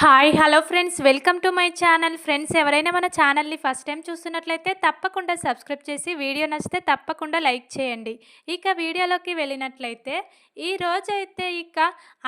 Hi hello friends. Welcome to my channel. Friends ఎవరైనా మన ఛానల్ని ఫస్ట్ టైం చూస్తున్నట్లయితే తప్పకుండా సబ్స్క్రైబ్ చేసి వీడియో నచ్చితే తప్పకుండా లైక్ చేయండి. ఇక వీడియోలోకి వెళ్ళినట్లయితే ఈ రోజైతే ఇక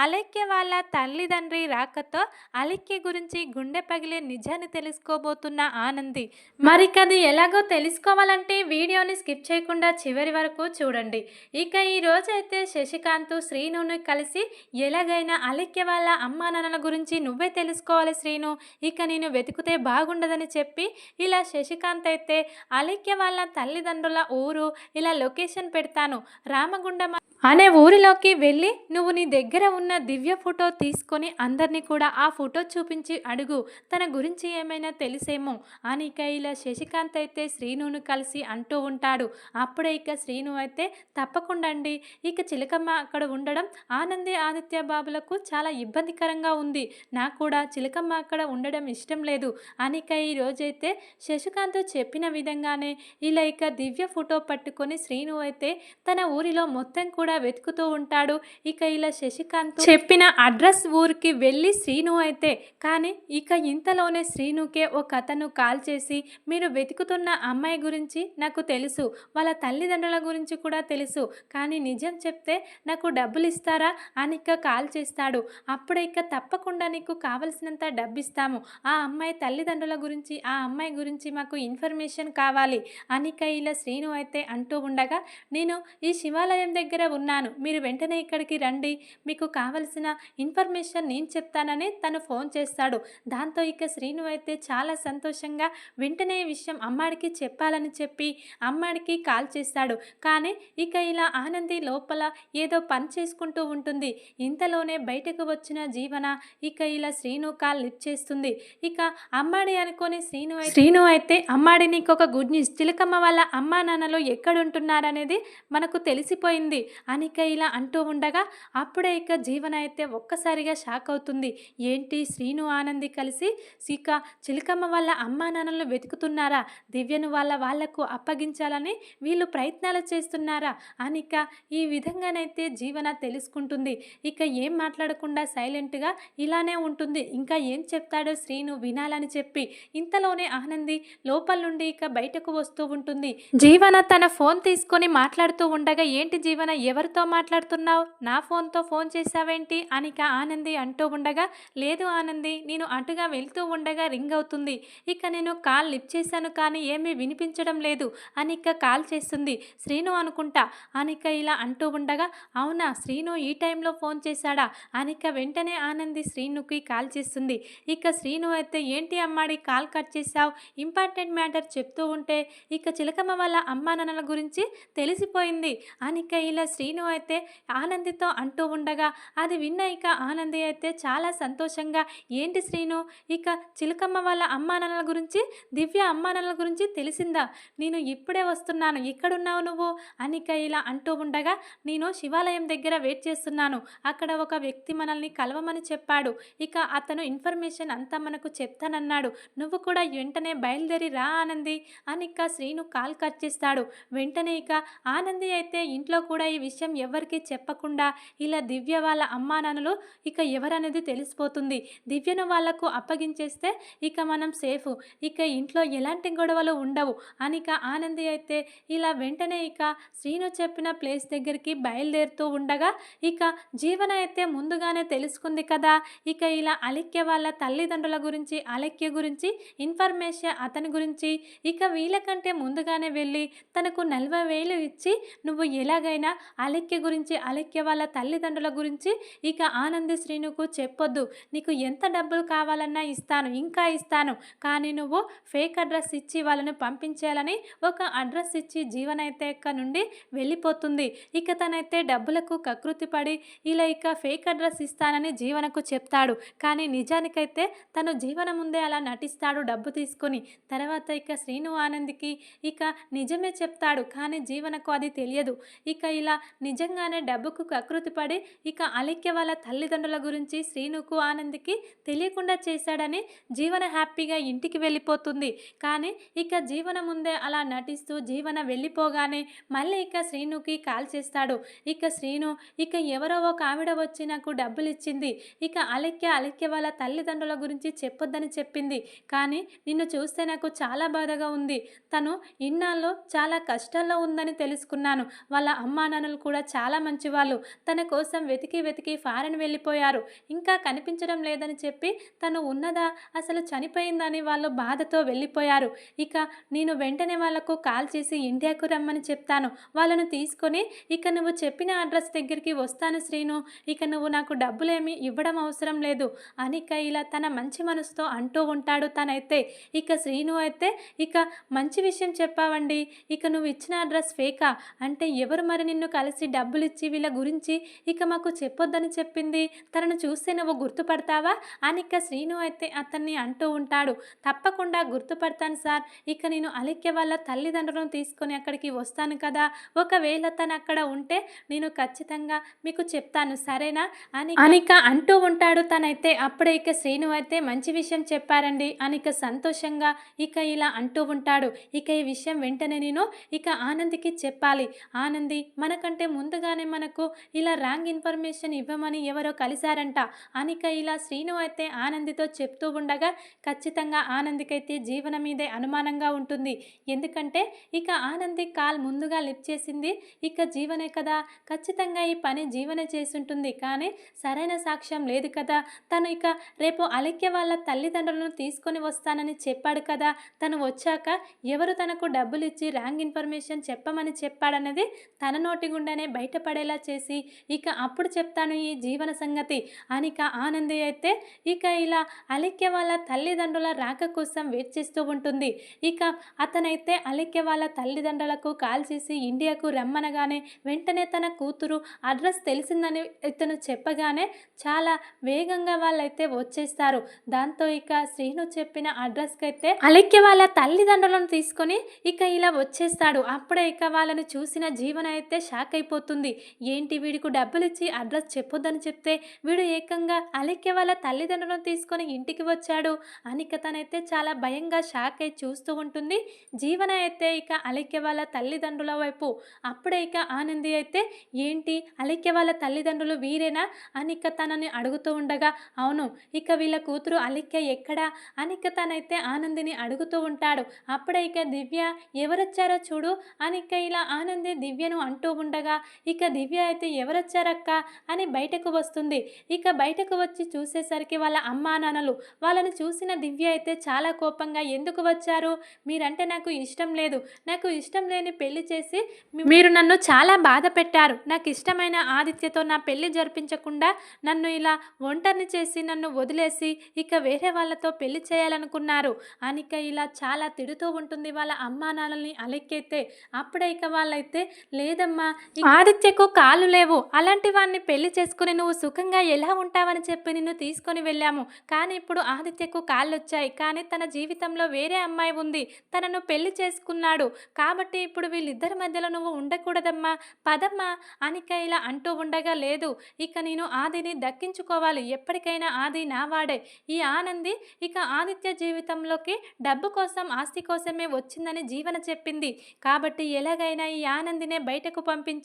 అలక్య వాళ్ళ తల్లిదండ్రి రాకతో అలక్య గురించి గుండె పగిలే నిజాన్ని తెలుసుకోబోతున్న ఆనంది. మరికది ఎలాగో తెలుసుకోవాలంటే వీడియోని స్కిప్ చేయకుండా చివరి వరకు చూడండి. ఇక ఈ రోజైతే శశికాంత్ శ్రీనుని కలిసి ఎలాగైనా అలెక్య వాళ్ళ అమ్మా నాన్నల గురించి నువ్వే తెలుసుకోవాలి శ్రీను. ఇక నేను వెతికితే బాగుండదని చెప్పి ఇలా శశికాంత్ అయితే అలైక్య వాళ్ళ తల్లిదండ్రుల ఊరు ఇలా లొకేషన్ పెడతాను. రామగుండం అనే ఊరిలోకి వెళ్ళి నువ్వు నీ దగ్గర ఉన్న దివ్య ఫోటో తీసుకొని అందరినీ కూడా ఆ ఫోటో చూపించి అడుగు. తన గురించి ఏమైనా తెలిసేమో. అని ఇక ఇలా శశికాంత్ అయితే శ్రీనును కలిసి అంటూ ఉంటాడు. అప్పుడే ఇక శ్రీను అయితే తప్పకుండా అండి ఇక చిలకమ్మ అక్కడ ఉండడం ఆనంది ఆదిత్య బాబులకు చాలా ఇబ్బందికరంగా ఉంది. నాకు కూడా చిలకమ్మ అక్కడ ఉండడం ఇష్టం లేదు. అనిక ఈ రోజైతే శశికాంత్ చెప్పిన విధంగానే ఇలా ఇక దివ్య ఫోటో పట్టుకొని శ్రీను అయితే తన ఊరిలో మొత్తం కూడా వెతుకుతూ ఉంటాడు. ఇక ఇలా శశికాంత్ చెప్పిన అడ్రస్ ఊరికి వెళ్ళి శ్రీను అయితే కానీ ఇక ఇంతలోనే శ్రీనుకే ఒక అతను కాల్ చేసి మీరు వెతుకుతున్న అమ్మాయి గురించి నాకు తెలుసు వాళ్ళ తల్లిదండ్రుల గురించి కూడా తెలుసు కానీ నిజం చెప్తే నాకు డబ్బులు ఇస్తారా అని ఇక కాల్ చేస్తాడు. అప్పుడే ఇక తప్పకుండా నీకు కావలసినంత డబ్బు ఇస్తాము ఆ అమ్మాయి తల్లిదండ్రుల గురించి ఆ అమ్మాయి గురించి మాకు ఇన్ఫర్మేషన్ కావాలి అనిక ఇలా శ్రీను అయితే అంటూ ఉండగా నేను ఈ శివాలయం దగ్గర ఉన్నాను. మీరు వెంటనే ఇక్కడికి రండి. మీకు కావలసిన ఇన్ఫర్మేషన్ నేను చెప్తానని తను ఫోన్ చేస్తాడు. దాంతో ఇక శ్రీను అయితే చాలా సంతోషంగా వెంటనే విషయం అమ్మాడికి చెప్పాలని చెప్పి అమ్మాడికి కాల్ చేస్తాడు. కానీ ఇక ఇలా ఆనంది లోపల ఏదో పని చేసుకుంటూ ఉంటుంది. ఇంతలోనే బయటకు వచ్చిన జీవన ఇక ఇలా శ్రీను కాల్ లిఫ్ట్ చేస్తుంది. ఇక అమ్మాడి అనుకొని శ్రీను శ్రీను అయితే అమ్మాడి నీకు ఒక గుడ్ న్యూస్. చిలకమ్మ వాళ్ళ అమ్మా నాన్నలు ఎక్కడుంటున్నారనేది మనకు తెలిసిపోయింది. అనిక ఇలా అంటూ ఉండగా అప్పుడే ఇక జీవన అయితే ఒక్కసారిగా షాక్ అవుతుంది. ఏంటి? శ్రీను ఆనంది కలిసి ఇక చిలకమ్మ వాళ్ళ అమ్మా నాన్నలను వెతుకుతున్నారా? దివ్యను వాళ్ళ వాళ్ళకు అప్పగించాలని వీళ్ళు ప్రయత్నాలు చేస్తున్నారా? అనిక ఈ విధంగానైతే జీవన తెలుసుకుంటుంది. ఇక ఏం మాట్లాడకుండా సైలెంట్గా ఇలానే ఉంటుంది. ఇంకా ఏం చెప్తాడో శ్రీను వినాలని చెప్పి ఇంతలోనే ఆనంది లోపల నుండి ఇక బయటకు వస్తూ ఉంటుంది. జీవన తన ఫోన్ తీసుకొని మాట్లాడుతూ ఉండగా ఏంటి జీవన? ఎవరితో మాట్లాడుతున్నావు? నా ఫోన్తో ఫోన్ చేసావేంటి అనిక ఆనంది అంటూ ఉండగా లేదు ఆనంది నేను అటుగా వెళ్తూ ఉండగా రింగ్ అవుతుంది. ఇక నేను కాల్ లిఫ్ట్ చేశాను కానీ ఏమీ వినిపించడం లేదు. అనిక కాల్ చేస్తుంది శ్రీను అనుకుంటా. అనిక ఇలా అంటూ ఉండగా అవునా శ్రీను ఈ టైంలో ఫోన్ చేశాడా? అనిక వెంటనే ఆనంది శ్రీనుకి కాల్ చేస్తుంది. ఇక శ్రీను అయితే ఏంటి అమ్మాడి కాల్ కట్ చేశావు? ఇంపార్టెంట్ మ్యాటర్ చెప్తూ ఉంటే ఇక చిలకమ్మ వాళ్ళ అమ్మా నాన్నల గురించి తెలిసిపోయింది. అనిక ఇలా శ్రీను అయితే ఆనందితో అంటూ ఉండగా అది విన్న ఇక ఆనంది అయితే చాలా సంతోషంగా ఏంటి శ్రీను ఇక చిలకమ్మ వాళ్ళ అమ్మా నాన్నల గురించి దివ్య అమ్మా నాన్నల గురించి తెలిసిందా? నేను ఇప్పుడే వస్తున్నాను ఎక్కడున్నావు నువ్వు? అనిక ఇలా అంటూ ఉండగా నేను శివాలయం దగ్గర వెయిట్ చేస్తున్నాను అక్కడ ఒక వ్యక్తి మనల్ని కలవమని చెప్పాడు. ఇక అతను ఇన్ఫర్మేషన్ అంతా మనకు చెప్తానన్నాడు. నువ్వు కూడా వెంటనే బయలుదేరి రా ఆనంది అని శ్రీను కాల్ కట్ చేస్తాడు. వెంటనే ఇక ఆనంది అయితే ఇంట్లో కూడా ఈ విషయం ఎవరికీ చెప్పకుండా ఇలా దివ్య వాళ్ళ అమ్మా నాన్నలు ఇక ఎవరనేది తెలిసిపోతుంది. దివ్యను వాళ్ళకు అప్పగించేస్తే ఇక మనం సేఫ్. ఇక ఇంట్లో ఎలాంటి గొడవలు ఉండవు. అనిక ఆనంది అయితే ఇలా వెంటనే ఇక శ్రీను చెప్పిన ప్లేస్ దగ్గరికి బయలుదేరుతూ ఉండగా ఇక జీవన అయితే ముందుగానే తెలుసుకుంది కదా. ఇక ఇలా అలెక్య వాళ్ళ తల్లిదండ్రుల గురించి అలక్య గురించి ఇన్ఫర్మేషన్ అతని గురించి ఇక వీళ్ళకంటే ముందుగానే వెళ్ళి తనకు నలభై వేలు ఇచ్చి నువ్వు ఎలాగైనా అలెక్య గురించి అలెక్య వాళ్ళ తల్లిదండ్రుల గురించి ఇక ఆనంది శ్రీనుకు చెప్పొద్దు. నీకు ఎంత డబ్బులు కావాలన్నా ఇస్తాను ఇంకా ఇస్తాను. కానీ నువ్వు ఫేక్ అడ్రస్ ఇచ్చి వాళ్ళని పంపించాలని ఒక అడ్రస్ ఇచ్చి జీవనైతే ఇక నుండి వెళ్ళిపోతుంది. ఇక తనైతే డబ్బులకు కకృతి పడి ఇలా ఇక ఫేక్ అడ్రస్ ఇస్తానని జీవనకు చెప్తాడు. కానీ నిజానికైతే తను జీవన ముందే అలా నటిస్తాడు డబ్బు తీసుకొని. తర్వాత ఇక శ్రీను ఆనంద్కి ఇక నిజమే చెప్తాడు కానీ జీవనకు అది తెలియదు. ఇక ఇలా నిజంగానే డబ్బుకు కకృతిపడి ఇక అలిక్య వాళ్ళ తల్లిదండ్రుల గురించి శ్రీనుకు ఆనంద్కి తెలియకుండా చేశాడని జీవన హ్యాపీగా ఇంటికి వెళ్ళిపోతుంది. కానీ ఇక జీవన ముందే అలా నటిస్తూ జీవన వెళ్ళిపోగానే మళ్ళీ ఇక శ్రీనుకి కాల్ చేస్తాడు. ఇక శ్రీను ఇక ఎవరో ఒక ఆవిడ వచ్చి నాకు డబ్బులు ఇచ్చింది ఇక అలిక్య అలిక్య వాళ్ళ తల్లిదండ్రుల గురించి చెప్పొద్దని చెప్పింది. కానీ నిన్ను చూస్తే నాకు చాలా బాధగా ఉంది. తను ఇన్నాళ్ళు చాలా కష్టాల్లో ఉందని తెలుసుకున్నాను. వాళ్ళ అమ్మా నాన్నలు కూడా చాలా మంచివాళ్ళు. తన కోసం వెతికి వెతికి ఫారెన్ వెళ్ళిపోయారు. ఇంకా కనిపించడం లేదని చెప్పి తను ఉన్నదా అసలు చనిపోయిందని వాళ్ళు బాధతో వెళ్ళిపోయారు. ఇక నేను వెంటనే వాళ్ళకు కాల్ చేసి ఇండియాకు రమ్మని చెప్తాను. వాళ్ళను తీసుకొని ఇక నువ్వు చెప్పిన అడ్రస్ దగ్గరికి వస్తాను శ్రీను. ఇక నువ్వు నాకు డబ్బులేమి ఇవ్వడం అవసరం లేదు. అనిక ఇలా తన మంచి మనసుతో అంటూ ఉంటాడు తనైతే. ఇక శ్రీను అయితే ఇక మంచి విషయం చెప్పావండి. ఇక నువ్వు ఇచ్చిన అడ్రస్ ఫేకా? అంటే ఎవరు మరి నిన్ను కలిసి కలిసి డబ్బులిచ్చి వీళ్ళ గురించి ఇక మాకు చెప్పొద్దని చెప్పింది. తనను చూస్తే నువ్వు గుర్తుపడతావా? అనిక శ్రీను అయితే అతన్ని అంటూ ఉంటాడు. తప్పకుండా గుర్తుపడతాను సార్. ఇక నేను అలిక్య వాళ్ళ తల్లిదండ్రులను తీసుకొని అక్కడికి వస్తాను కదా. ఒకవేళ తను అక్కడ ఉంటే నేను ఖచ్చితంగా మీకు చెప్తాను. సరేనా? అని అనిక అంటూ ఉంటాడు. తనైతే అప్పుడే ఇక శ్రీను అయితే మంచి విషయం చెప్పారండి. అనిక సంతోషంగా ఇక ఇలా అంటూ ఉంటాడు. ఇక ఈ విషయం వెంటనే నేను ఇక ఆనందికి చెప్పాలి. ఆనంది మనకంటే ముందుగానే మనకు ఇలా ర్యాంక్ ఇన్ఫర్మేషన్ ఇవ్వమని ఎవరో కలిశారంట. అనిక ఇలా శ్రీను అయితే ఆనందితో చెప్తూ ఉండగా ఖచ్చితంగా ఆనందికైతే జీవనం మీదే అనుమానంగా ఉంటుంది. ఎందుకంటే ఇక ఆనంది కాల్ ముందుగా లిఫ్ట్ చేసింది. ఇక జీవనే కదా. ఖచ్చితంగా ఈ పని జీవనే చేసుంటుంది. కానీ సరైన సాక్ష్యం లేదు కదా. తను ఇక రేపు అలెక్య వాళ్ళ తల్లిదండ్రులను తీసుకొని వస్తానని చెప్పాడు కదా. తను వచ్చాక ఎవరు తనకు డబ్బులు ఇచ్చి రాంగ్ ఇన్ఫర్మేషన్ చెప్పమని చెప్పాడన్నది తన నోటి లేకుండానే బయటపడేలా చేసి ఇక అప్పుడు చెప్తాను ఈ జీవన సంగతి. అనిక ఆనంది అయితే ఇక ఇలా అలిక్య వాళ్ళ తల్లిదండ్రుల రాక కోసం వెయిట్ చేస్తూ ఉంటుంది. ఇక అతనైతే అలిక్య వాళ్ళ తల్లిదండ్రులకు కాల్ చేసి ఇండియాకు రమ్మనగానే వెంటనే తన కూతురు అడ్రస్ తెలిసిందని ఇతను చెప్పగానే చాలా వేగంగా వాళ్ళైతే వచ్చేస్తారు. దాంతో ఇక శ్రీను చెప్పిన అడ్రస్కి అయితే అలిక్య వాళ్ళ తల్లిదండ్రులను తీసుకొని ఇక ఇలా వచ్చేస్తాడు. అప్పుడే ఇక వాళ్ళని చూసిన జీవన అయితే షాక్ షాక్ అయిపోతుంది ఏంటి వీడికి డబ్బులు ఇచ్చి అడ్రస్ చెప్పొద్దని చెప్తే వీడు ఏకంగా అలిక్య వాళ్ళ తల్లిదండ్రులను తీసుకొని ఇంటికి వచ్చాడు. అనిక తనైతే చాలా భయంగా షాక్ అయి చూస్తూ ఉంటుంది. జీవన అయితే ఇక అలిక్య వాళ్ళ తల్లిదండ్రుల వైపు. అప్పుడే ఇక ఆనంది అయితే ఏంటి? అలిక్య వాళ్ళ తల్లిదండ్రులు వీరేనా? అనిక తనని అడుగుతూ ఉండగా అవును ఇక వీళ్ళ కూతురు అలిక్య ఎక్కడా? అనిక తనైతే ఆనందిని అడుగుతూ ఉంటాడు. అప్పుడే ఇక దివ్య ఎవరొచ్చారో చూడు. అనిక ఇలా ఆనంది దివ్యను అంటూ ఉండగా ఇక దివ్య అయితే ఎవరొచ్చారక్క? అని బయటకు వస్తుంది. ఇక బయటకు వచ్చి చూసేసరికి వాళ్ళ అమ్మా నాన్నలు వాళ్ళని చూసిన దివ్య అయితే చాలా కోపంగా ఎందుకు వచ్చారు? మీరంటే నాకు ఇష్టం లేదు. నాకు ఇష్టం లేని పెళ్ళి చేసి మీరు నన్ను చాలా బాధ పెట్టారు. నాకు ఇష్టమైన ఆదిత్యతో నా పెళ్ళి జరిపించకుండా నన్ను ఇలా ఒంటరిని చేసి నన్ను వదిలేసి ఇక వేరే వాళ్ళతో పెళ్ళి చేయాలనుకున్నారు. అనిక ఇలా చాలా తిడుతూ ఉంటుంది వాళ్ళ అమ్మా నాన్నల్ని అలెక్కెత్తే అప్పుడే ఇక వాళ్ళైతే లేదమ్మా ఆదిత్యకు కాలు లేవు. అలాంటి వాడిని పెళ్ళి చేసుకుని నువ్వు సుఖంగా ఎలా ఉంటావని చెప్పి నిన్ను తీసుకొని వెళ్ళాము. కానీ ఇప్పుడు ఆదిత్యకు కాళ్ళు వచ్చాయి కానీ తన జీవితంలో వేరే అమ్మాయి ఉంది. తనను పెళ్ళి చేసుకున్నాడు. కాబట్టి ఇప్పుడు వీళ్ళిద్దరి మధ్యలో నువ్వు ఉండకూడదమ్మా. పదమ్మా. అనిక ఇలా అంటూ ఉండగా లేదు. ఇక నేను ఆదిని దక్కించుకోవాలి. ఎప్పటికైనా ఆది నావాడే ఈ ఆనంది ఇక ఆదిత్య జీవితంలోకి డబ్బు కోసం ఆస్తి కోసమే వచ్చిందని జీవన చెప్పింది. కాబట్టి ఎలాగైనా ఈ ఆనందినే బయటకు పంపించి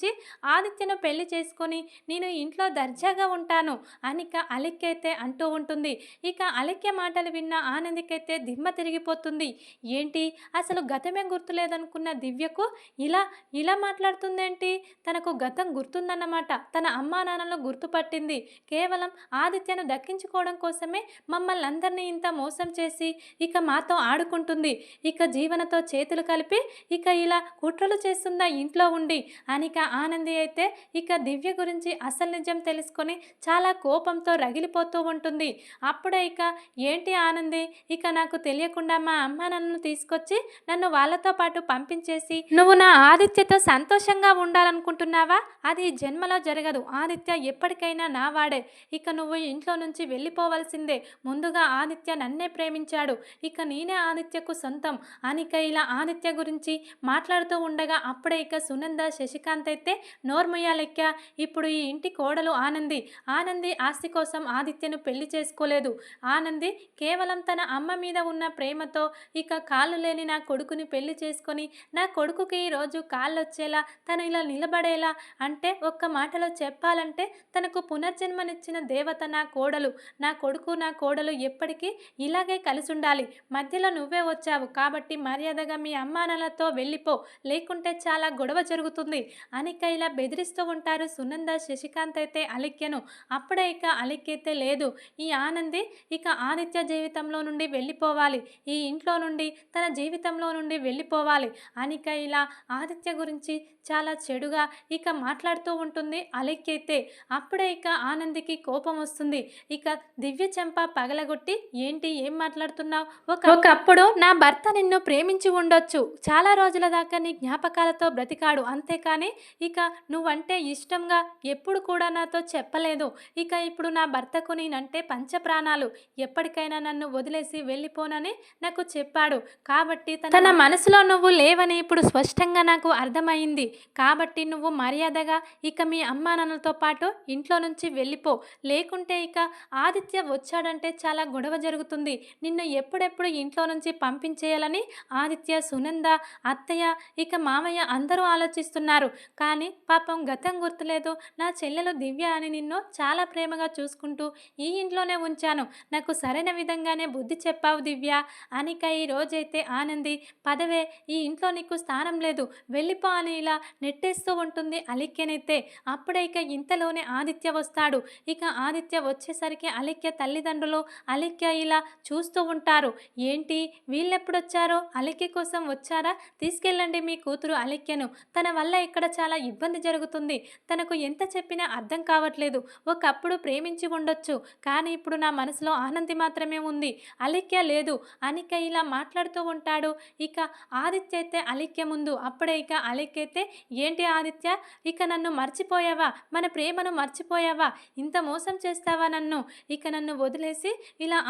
ఆదిత్యను పెళ్ళి చేసుకొని నేను ఇంట్లో దర్జాగా ఉంటాను అనిక అలెక్కైతే అంటూ ఉంటుంది. ఇక అలిక్య మాటలు విన్న ఆనందికైతే దిమ్మ తిరిగిపోతుంది. ఏంటి? అసలు గతమే గుర్తులేదనుకున్న దివ్యకు ఇలా ఇలా మాట్లాడుతుందేంటి? తనకు గతం గుర్తుందన్నమాట. తన అమ్మా నాన్నలను గుర్తుపట్టింది. కేవలం ఆదిత్యను దక్కించుకోవడం కోసమే మమ్మల్ని అందరినీ ఇంత మోసం చేసి ఇక మాతో ఆడుకుంటుంది. ఇక జీవనతో చేతులు కలిపి ఇక ఇలా కుట్రలు చేస్తుందా ఇంట్లో ఉండి అనిక ఆనంది అయితే ఇక దివ్య గురించి అసలు నిజం తెలుసుకొని చాలా కోపంతో రగిలిపోతూ ఉంటుంది. అప్పుడే ఇక ఏంటి ఆనంది? ఇక నాకు తెలియకుండా మా అమ్మ నన్ను తీసుకొచ్చి నన్ను వాళ్ళతో పాటు పంపించేసి నువ్వు నా ఆదిత్యతో సంతోషంగా ఉండాలనుకుంటున్నావా? అది జన్మలో జరగదు. ఆదిత్య ఎప్పటికైనా నా వాడే. ఇక నువ్వు ఇంట్లో నుంచి వెళ్ళిపోవలసిందే. ముందుగా ఆదిత్య నన్నే ప్రేమించాడు. ఇక నేనే ఆదిత్యకు సొంతం. అనిక ఇలా ఆదిత్య గురించి మాట్లాడుతూ ఉండగా అప్పుడే ఇక సునంద శశికాంత్ అయితే నోర్మయ్యాలెక్క ఇప్పుడు ఈ ఇంటి కోడలు ఆనంది ఆనంది ఆస్తి కోసం ఆదిత్యను పెళ్ళి చేసుకోలేదు. ఆనంది కేవలం తన అమ్మ మీద ఉన్న ప్రేమతో ఇక కాళ్ళు లేని నా కొడుకుని పెళ్ళి చేసుకొని నా కొడుకుకి ఈరోజు కాళ్ళు వచ్చేలా తను ఇలా నిలబడేలా అంటే ఒక్క మాటలో చెప్పాలంటే తనకు పునర్జన్మనిచ్చిన దేవత నా కోడలు. నా కొడుకు నా కోడలు ఎప్పటికీ ఇలాగే కలిసి ఉండాలి మధ్యలో నువ్వే వచ్చావు కాబట్టి మర్యాదగా మీ అమ్మానాలతో వెళ్ళిపో. లేకుంటే చాలా గొడవ జరుగుతుంది. అనిక ఇలా బెదిరిస్తూ ఉంటారు. సునంద శశికాంత్ అయితే అలిక్యను. అప్పుడే ఇక అలిక్యైతే లేదు. ఈ ఆనంది ఇక ఆదిత్య జీవితంలో నుండి వెళ్ళిపోవాలి. ఈ ఇంట్లో నుండి తన జీవితంలో నుండి వెళ్ళిపోవాలి. అనిక ఇలా ఆదిత్య గురించి చాలా చెడుగా ఇక మాట్లాడుతూ ఉంటుంది అలెక్కైతే అప్పుడే ఇక ఆనందికి కోపం వస్తుంది. ఇక దివ్య చెంప పగలగొట్టి ఏంటి ఏం మాట్లాడుతున్నావు? ఒక ఒకప్పుడు నా భర్త నిన్ను ప్రేమించి ఉండొచ్చు. చాలా రోజుల దాకా నీ జ్ఞాపకాలతో బ్రతికాడు. అంతేకాని ఇక నువ్వంటే ఇష్టంగా ఎప్పుడు కూడా నాతో చెప్పలేదు. ఇక ఇప్పుడు నా భర్తకు నేనంటే పంచప్రాణాలు. ఎప్పటికైనా నన్ను వదిలేసి వెళ్ళిపోనని నాకు చెప్పాడు. కాబట్టి తన- మనసులో నువ్వు లేవని ఇప్పుడు స్పష్టంగా నాకు అర్థమైంది. కాబట్టి నువ్వు మర్యాదగా ఇక మీ అమ్మా నాన్నలతో పాటు ఇంట్లో నుంచి వెళ్ళిపో. లేకుంటే ఇక ఆదిత్య వచ్చాడంటే చాలా గొడవ జరుగుతుంది. నిన్ను ఎప్పుడెప్పుడు ఇంట్లో నుంచి పంపించేయాలని ఆదిత్య సునంద అత్తయ్య ఇక మామయ్య అందరూ ఆలోచిస్తున్నారు. కానీ పాపం గతం గుర్తులేదు. నా చెల్లెలు దివ్య అని నిన్ను చాలా ప్రేమగా చూసుకుంటూ ఈ ఇంట్లోనే ఉంచాను. నాకు సరైన విధంగానే బుద్ధి చెప్పావు దివ్య. అనిక ఈ రోజైతే ఆనంది పదవే ఈ ఇంట్లో నీకు స్థానం లేదు. వెళ్ళిపో అని ఇలా నెట్టేస్తూ ఉంటుంది అలిక్యనైతే. అప్పుడే ఇక ఇంతలోనే ఆదిత్య వస్తాడు. ఇక ఆదిత్య వచ్చేసరికి అలిక్య తల్లిదండ్రులు అలిక్య ఇలా చూస్తూ ఉంటారు. ఏంటి? వీళ్ళెప్పుడొచ్చారో? అలిక్య కోసం వచ్చారా? తీసుకెళ్ళండి మీ కూతురు అలిక్యను. తన వల్ల ఇక్కడ చాలా చాలా ఇబ్బంది జరుగుతుంది. తనకు ఎంత చెప్పినా అర్థం కావట్లేదు. ఒకప్పుడు ప్రేమించి ఉండొచ్చు. కానీ ఇప్పుడు నా మనసులో ఆనంది మాత్రమే ఉంది. అలిక్య లేదు. అనిక ఇలా మాట్లాడుతూ ఉంటాడు. ఇక ఆదిత్య అయితే అలిక్య ముందు. అప్పుడే ఇక అలిక్య అయితే ఏంటి ఆదిత్య? ఇక నన్ను మర్చిపోయావా? మన ప్రేమను మర్చిపోయావా? ఇంత మోసం చేస్తావా నన్ను? ఇక నన్ను వదిలేసి ఇలా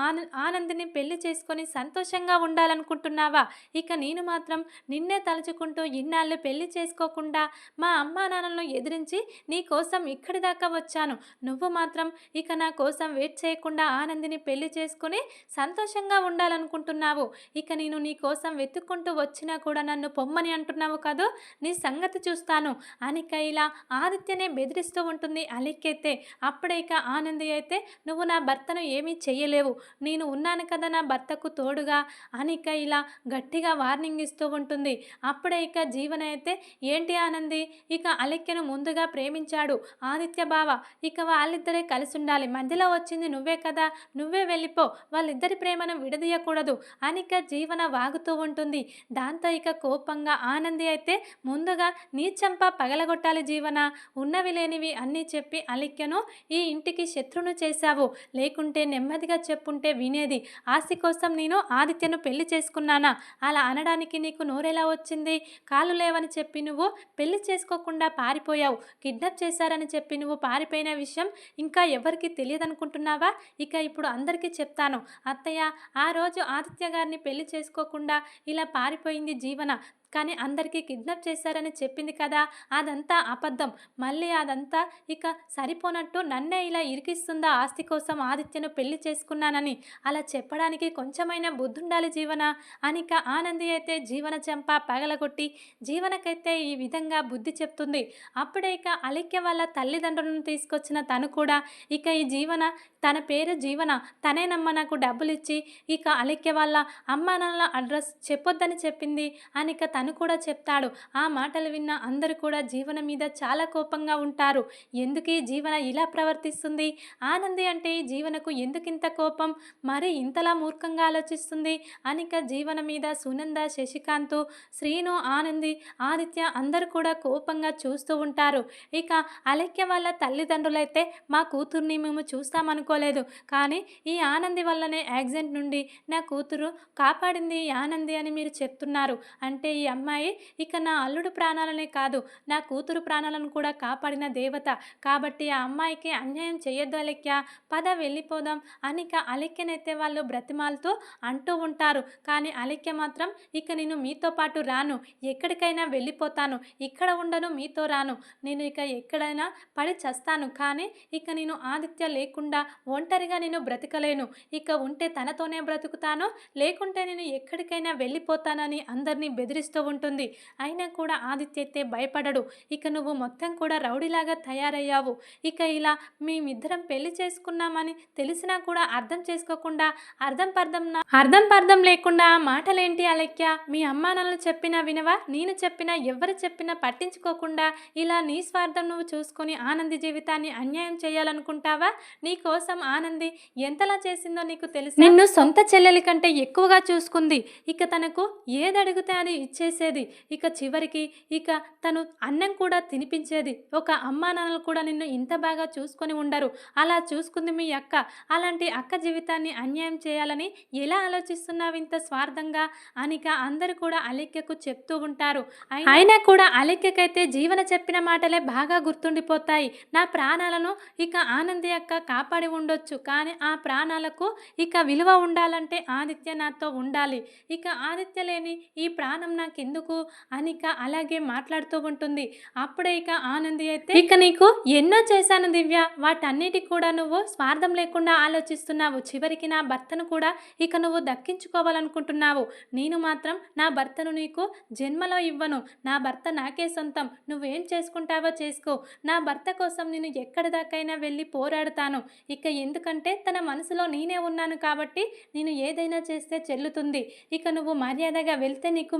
ఆనందిని పెళ్ళి చేసుకొని సంతోషంగా ఉండాలనుకుంటున్నావా? ఇక నేను మాత్రం నిన్నే తలుచుకుంటూ ఇన్నాళ్ళు పెళ్ళి చేసుకోకుండా మా అమ్మా నాన్నలను ఎదిరించి నీ కోసం ఇక్కడి దాకా వచ్చాను. నువ్వు మాత్రం ఇక నా కోసం వెయిట్ చేయకుండా ఆనందిని పెళ్ళి చేసుకుని సంతోషంగా ఉండాలనుకుంటున్నావు. ఇక నేను నీ కోసం వెతుక్కుంటూ వచ్చినా కూడా నన్ను పొమ్మని అంటున్నావు కాదు? నీ సంగతి చూస్తాను. అనిక ఇలా ఆదిత్యనే బెదిరిస్తూ ఉంటుంది అలిక్కైతే. అప్పుడే ఇక ఆనంది అయితే నువ్వు నా భర్తను ఏమీ చెయ్యలేవు. నేను ఉన్నాను కదా నా భర్తకు తోడుగా అనిక ఇలా గట్టిగా వార్నింగ్ ఇస్తూ ఉంటుంది. అప్పుడే ఇక జీవన అయితే ఏంటి ఆనంది? ఇక అలిక్యను ముందుగా ప్రేమించాడు. ఆదిత్య బావ ఇక వాళ్ళిద్దరే కలిసి ఉండాలి మధ్యలో వచ్చింది నువ్వే కదా నువ్వే వెళ్ళిపో వాళ్ళిద్దరి ప్రేమను విడదీయకూడదు. అనిక జీవన వాగుతూ ఉంటుంది. దాంతో ఇక కోపంగా ఆనంది అయితే ముందుగా నీ చంప పగలగొట్టాలి జీవన. ఉన్నవి లేనివి అన్నీ చెప్పి అలిక్యను ఈ ఇంటికి శత్రును చేశావు. లేకుంటే నెమ్మదిగా చెప్పుంటే వినేది. ఆస్తి కోసం నేను ఆదిత్యను పెళ్ళి చేసుకున్నానా? అలా అనడానికి నీకు నోరెలా వచ్చింది? కాలు లేవని చెప్పి నువ్వు పెళ్ళి చేసుకోకుండా పారిపోయావు. కిడ్నాప్ చేశారని చెప్పి నువ్వు పారిపోయిన విషయం ఇంకా ఎవరికి తెలియదనుకుంటున్నావా? ఇక ఇప్పుడు అందరికీ చెప్తాను. అత్తయ్య ఆ రోజు ఆదిత్య గారిని పెళ్ళి చేసుకోకుండా ఇలా పారిపోయింది జీవన. కానీ అందరికీ కిడ్నాప్ చేశారని చెప్పింది కదా అదంతా అబద్ధం. మళ్ళీ అదంతా ఇక సరిపోనట్టు నన్నే ఇలా ఇరికిస్తుందా ఆస్తి కోసం ఆదిత్యను పెళ్ళి చేసుకున్నానని? అలా చెప్పడానికి కొంచెమైనా బుద్ధుండాలి జీవన. అనిక ఆనంది అయితే జీవన చెంప పగలగొట్టి జీవనకైతే ఈ విధంగా బుద్ధి చెప్తుంది. అప్పుడే ఇక అలిక్య వాళ్ళ తల్లిదండ్రులను తీసుకొచ్చిన తను కూడా ఇక ఈ జీవన తన పేరు జీవన తనేనమ్మ నాకు డబ్బులు ఇచ్చి ఇక అలిక్య వాళ్ళ అమ్మానాన్న అడ్రస్ చెప్పొద్దని చెప్పింది. అనిక తను కూడా చెప్తాడు. ఆ మాటలు విన్న అందరూ కూడా జీవన మీద చాలా కోపంగా ఉంటారు. ఎందుకు జీవన ఇలా ప్రవర్తిస్తుంది? ఆనంది అంటే ఈ జీవనకు ఎందుకింత కోపం? మరి ఇంతలా మూర్ఖంగా ఆలోచిస్తుంది? అనిక జీవన మీద సునంద శశికాంత్ శ్రీను ఆనంది ఆదిత్య అందరూ కూడా కోపంగా చూస్తూ ఉంటారు. ఇక అలక్య వాళ్ళ తల్లిదండ్రులైతే మా కూతుర్ని మేము చూస్తామనుకోలేదు. కానీ ఈ ఆనంది వల్లనే యాక్సిడెంట్ నుండి నా కూతురు కాపాడింది ఈ ఆనంది అని మీరు చెప్తున్నారు. అంటే ఈ అమ్మాయి ఇక నా అల్లుడు ప్రాణాలనే కాదు నా కూతురు ప్రాణాలను కూడా కాపాడిన దేవత. కాబట్టి ఆ అమ్మాయికి అన్యాయం చేయొద్దు అలెక్య పద వెళ్ళిపోదాం. అనిక అలెక్యనైతే వాళ్ళు బ్రతిమాలతో అంటూ ఉంటారు. కానీ అలెక్య మాత్రం ఇక నేను మీతో పాటు రాను. ఎక్కడికైనా వెళ్ళిపోతాను. ఇక్కడ ఉండను మీతో రాను. నేను ఇక ఎక్కడైనా పడి చస్తాను. కానీ ఇక నేను ఆదిత్య లేకుండా ఒంటరిగా నేను బ్రతకలేను. ఇక ఉంటే తనతోనే బ్రతుకుతాను. లేకుంటే నేను ఎక్కడికైనా వెళ్ళిపోతానని అందరినీ బెదిరిస్తూ ఉంటుంది. అయినా కూడా ఆదిత్య అయితే భయపడడు. ఇక నువ్వు మొత్తం కూడా రౌడీలాగా తయారయ్యావు. ఇక ఇలా మేమిద్దరం పెళ్ళి చేసుకున్నామని తెలిసినా కూడా అర్థం చేసుకోకుండా అర్థం పర్థం అర్థం పర్థం లేకుండా మాటలేంటి అలెక్య మీ అమ్మా చెప్పినా వినవా? నేను చెప్పినా ఎవరు చెప్పినా పట్టించుకోకుండా ఇలా నీ స్వార్థం నువ్వు చూసుకొని ఆనంది జీవితాన్ని అన్యాయం చేయాలనుకుంటావా? నీ కోసం ఆనంది ఎంతలా చేసిందో నీకు తెలుసు? నిన్ను సొంత చెల్లెలి కంటే ఎక్కువగా చూసుకుంది. ఇక తనకు ఏదడిగితే అది ఇచ్చే ఇచ్చేసేది ఇక చివరికి ఇక తను అన్నం కూడా తినిపించేది. ఒక అమ్మా నాన్నలు కూడా నిన్ను ఇంత బాగా చూసుకొని ఉండరు. అలా చూసుకుంది మీ అక్క. అలాంటి అక్క జీవితాన్ని అన్యాయం చేయాలని ఎలా ఆలోచిస్తున్నావు ఇంత స్వార్థంగా? అనిక అందరూ కూడా అలెక్యకు చెప్తూ ఉంటారు. అయి- అయినా కూడా అలెక్యకైతే జీవన చెప్పిన మాటలే బాగా గుర్తుండిపోతాయి. నా ప్రాణాలను ఇక ఆనంది అక్క కాపాడి ఉండొచ్చు. కానీ ఆ ప్రాణాలకు ఇక విలువ ఉండాలంటే ఆదిత్య నాతో ఉండాలి. ఇక ఆదిత్య లేని ఈ ప్రాణం నాకెందుకు అనిక అలాగే మాట్లాడుతూ ఉంటుంది. అప్పుడే ఇక ఆనంది అయితే ఇక నీకు ఎన్నో చేశాను దివ్య. వాటన్నిటికి కూడా నువ్వు స్వార్థం లేకుండా ఆలోచిస్తున్నావు. చివరికి నా భర్తను కూడా ఇక నువ్వు దక్కించుకోవాలనుకుంటున్నావు. నేను మాత్రం నా భర్తను నీకు జన్మలో ఇవ్వను. నా భర్త నాకే సొంతం. నువ్వేం చేసుకుంటావో చేసుకో. నా భర్త కోసం నేను ఎక్కడి దాకైనా వెళ్ళి పోరాడుతాను. ఇక ఎందుకంటే తన మనసులో నేనే ఉన్నాను కాబట్టి నేను ఏదైనా చేస్తే చెల్లుతుంది. ఇక నువ్వు మర్యాదగా వెళ్తే నీకు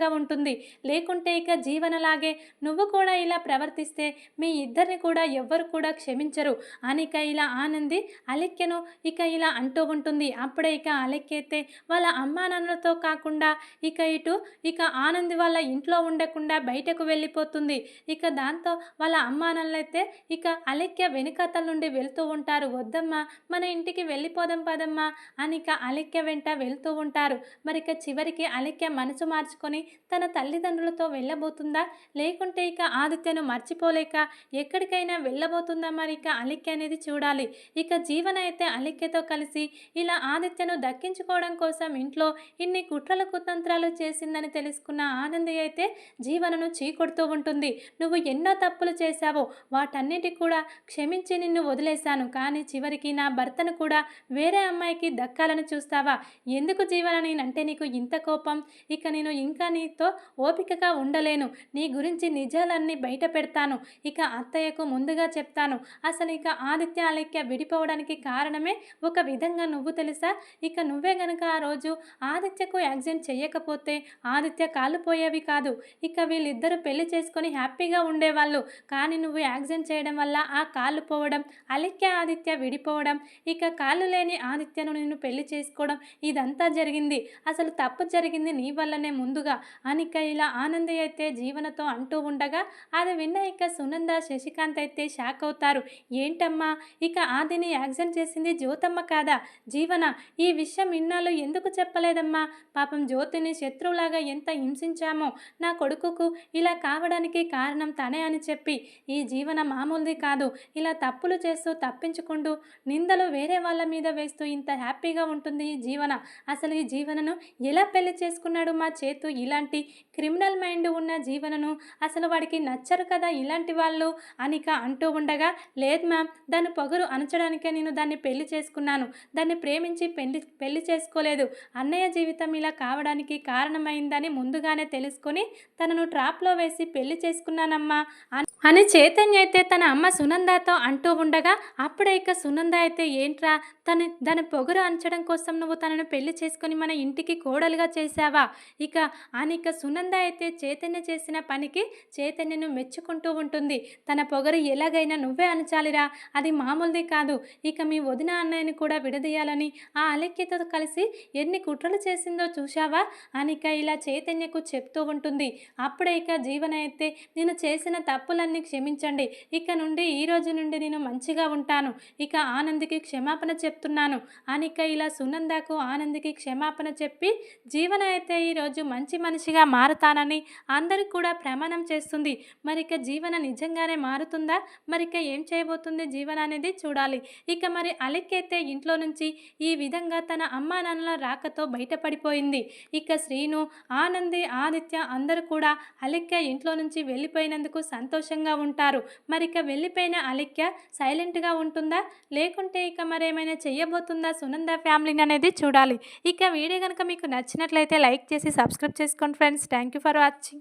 మర్యాదగా ఉంటుంది. లేకుంటే ఇక జీవనలాగే నువ్వు కూడా ఇలా ప్రవర్తిస్తే మీ ఇద్దరిని కూడా ఎవ్వరు కూడా క్షమించరు. అనిక ఇలా ఆనంది అలెక్యను ఇక ఇలా అంటూ ఉంటుంది. అప్పుడే ఇక అలెక్యైతే వాళ్ళ అమ్మా నాన్నలతో కాకుండా ఇక ఇటు ఇక ఆనంది వాళ్ళ ఇంట్లో ఉండకుండా బయటకు వెళ్ళిపోతుంది. ఇక దాంతో వాళ్ళ అమ్మా నాన్నలైతే ఇక అలెక్య వెనుకతల నుండి వెళ్తూ ఉంటారు. వద్దమ్మా మన ఇంటికి వెళ్ళిపోదాం పదమ్మా అని ఇక అలెక్య వెంట వెళ్తూ ఉంటారు. మరి ఇక చివరికి అలెక్య మనసు మార్చుకొని తన తల్లిదండ్రులతో వెళ్ళబోతుందా? లేకుంటే ఇక ఆదిత్యను మర్చిపోలేక ఎక్కడికైనా వెళ్ళబోతుందా మరి ఇక అలిక్య అనేది చూడాలి. ఇక జీవన అయితే అలిక్యతో కలిసి ఇలా ఆదిత్యను దక్కించుకోవడం కోసం ఇంట్లో ఇన్ని కుట్రల కుతంత్రాలు చేసిందని తెలుసుకున్న ఆనంది అయితే జీవనను చీకొడుతూ ఉంటుంది. నువ్వు ఎన్నో తప్పులు చేశావో వాటన్నిటి కూడా క్షమించి నిన్ను వదిలేశాను. కానీ చివరికి నా భర్తను కూడా వేరే అమ్మాయికి దక్కాలని చూస్తావా? ఎందుకు జీవన నేనంటే నీకు ఇంత కోపం? ఇక నేను ఇంకా నీతో ఓపికగా ఉండలేను. నీ గురించి నిజాలన్నీ బయట పెడతాను. ఇక అత్తయ్యకు ముందుగా చెప్తాను. అసలు ఇక ఆదిత్య అలెక్య విడిపోవడానికి కారణమే ఒక విధంగా నువ్వు తెలుసా? ఇక నువ్వే గనక ఆ రోజు ఆదిత్యకు యాక్సిడెంట్ చేయకపోతే ఆదిత్య కాలు పోయేవి కాదు. ఇక వీళ్ళిద్దరూ పెళ్ళి చేసుకొని హ్యాపీగా ఉండేవాళ్ళు. కానీ నువ్వు యాక్సిడెంట్ చేయడం వల్ల ఆ కాళ్ళు పోవడం అలెక్య ఆదిత్య విడిపోవడం ఇక కాళ్ళు లేని ఆదిత్యను నేను పెళ్ళి చేసుకోవడం ఇదంతా జరిగింది. అసలు తప్పు జరిగింది నీ వల్లనే ముందుగా. అనిక ఇలా ఆనందయ్య అయితే జీవనతో అంటూ ఉండగా అది విన్న ఇక సునంద శశికాంత్ అయితే షాక్ అవుతారు. ఏంటమ్మా? ఇక ఆదిని యాక్సిడెంట్ చేసింది జ్యోతమ్మ కాదా? జీవన ఈ విషయం ఇన్నాళ్ళు ఎందుకు చెప్పలేదమ్మా? పాపం జ్యోతిని శత్రువులాగా ఎంత హింసించామో. నా కొడుకుకు ఇలా కావడానికి కారణం తనే అని చెప్పి ఈ జీవన మామూలుది కాదు. ఇలా తప్పులు చేస్తూ తప్పించుకుంటూ నిందలు వేరే వాళ్ళ మీద వేస్తూ ఇంత హ్యాపీగా ఉంటుంది ఈ జీవన. అసలు ఈ జీవనను ఎలా పెళ్ళి చేసుకున్నాడు మా చేతు? ఇలాంటి క్రిమినల్ మైండ్ ఉన్న జీవనను అసలు వాడికి నచ్చరు కదా ఇలాంటి వాళ్ళు? అనిక అంటూ ఉండగా లేదు మ్యామ్ దాని పొగరు అణచడానికే నేను దాన్ని పెళ్ళి చేసుకున్నాను. దాన్ని ప్రేమించి పెళ్ళి పెళ్ళి చేసుకోలేదు. అన్నయ్య జీవితం ఇలా కావడానికి కారణమైందని ముందుగానే తెలుసుకొని తనను ట్రాప్లో వేసి పెళ్ళి చేసుకున్నానమ్మా అని- అని చైతన్య అయితే తన అమ్మ సునందాతో అంటూ ఉండగా అప్పుడే ఇక సునంద అయితే ఏంట్రా? తన దాని పొగరు అంచడం కోసం నువ్వు తనను పెళ్ళి చేసుకొని మన ఇంటికి కోడలుగా చేశావా? ఇక అనిక సునంద అయితే చైతన్య చేసిన పనికి చైతన్యను మెచ్చుకుంటూ ఉంటుంది. తన పొగరు ఎలాగైనా నువ్వే అనచాలిరా అది మామూలుది కాదు. ఇక మీ వదిన అన్నయ్యని కూడా విడదీయాలని ఆ అలెక్యతో కలిసి ఎన్ని కుట్రలు చేసిందో చూశావా? అనిక ఇలా చైతన్యకు చెప్తూ ఉంటుంది. అప్పుడే ఇక జీవన అయితే నేను చేసిన తప్పులన్నీ క్షమించండి. ఇక నుండి ఈ రోజు నుండి నేను మంచిగా ఉంటాను. ఇక ఆనంద్కి క్షమాపణ చెప్తున్నాను. అనిక ఇలా సునందకు ఆనంద్కి క్షమాపణ చెప్పి జీవన అయితే ఈరోజు మంచి మనిషిగా మారుతానని అందరికి కూడా ప్రమాణం చేస్తుంది. మరి ఇక జీవన నిజంగానే మారుతుందా? మరి ఇక ఏం చేయబోతుంది జీవన అనేది చూడాలి. ఇక మరి అలెక్కైతే ఇంట్లో నుంచి ఈ విధంగా తన అమ్మా నాన్నల రాకతో బయటపడిపోయింది. ఇక శ్రీను ఆనంది ఆదిత్య అందరూ కూడా అలెక్క ఇంట్లో నుంచి వెళ్ళిపోయినందుకు సంతోషంగా ఉంటారు. మరి ఇక వెళ్ళిపోయిన అలెక్య సైలెంట్గా ఉంటుందా? లేకుంటే ఇక మరేమైనా చేయబోతుందా సునంద ఫ్యామిలీని అనేది చూడాలి. ఇక వీడియో కనుక మీకు నచ్చినట్లయితే లైక్ చేసి సబ్స్క్రైబ్ చేసుకోండి. చేసుకోండి friends. Thank you for watching